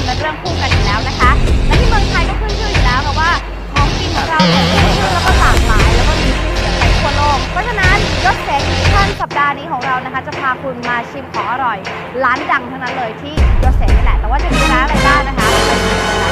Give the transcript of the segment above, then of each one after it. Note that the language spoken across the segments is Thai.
มนั้เรื่องคู่กันอยู่แล้วนะคะ และที่เมืองไทยก็ขึ้นชื่ออยู่แล้วค่ะว่าของกินของเราเนี่ยชื่อแล้วก็หลากหลายแล้วก็มีชื่อเสียงไปทั่วโลก เพราะฉะนั้นยศเสงท่านสัปดาห์นี้ของเรานะคะ จะพาคุณมาชิมของอร่อย ร้านดังทั้งนั้นเลยที่ยศเสงนี่แหละ แต่ว่าจะมีร้านอะไรบ้างนะคะไปดูกัน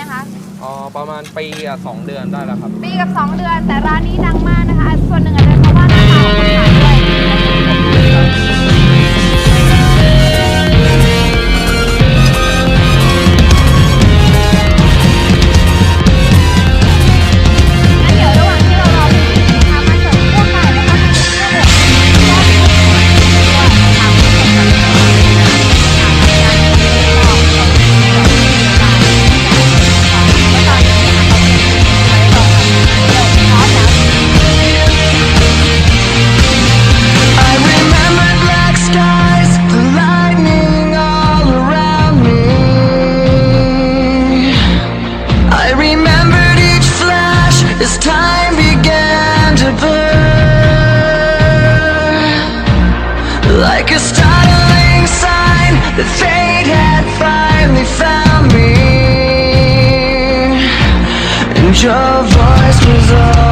นะคะ อ๋อประมาณปีกับสองเดือนได้แล้วครับ ปีกับ 2 เดือน แต่ร้านนี้ดังมากนะคะ ส่วนหนึ่งอาจจะเพราะว่า Your voice was all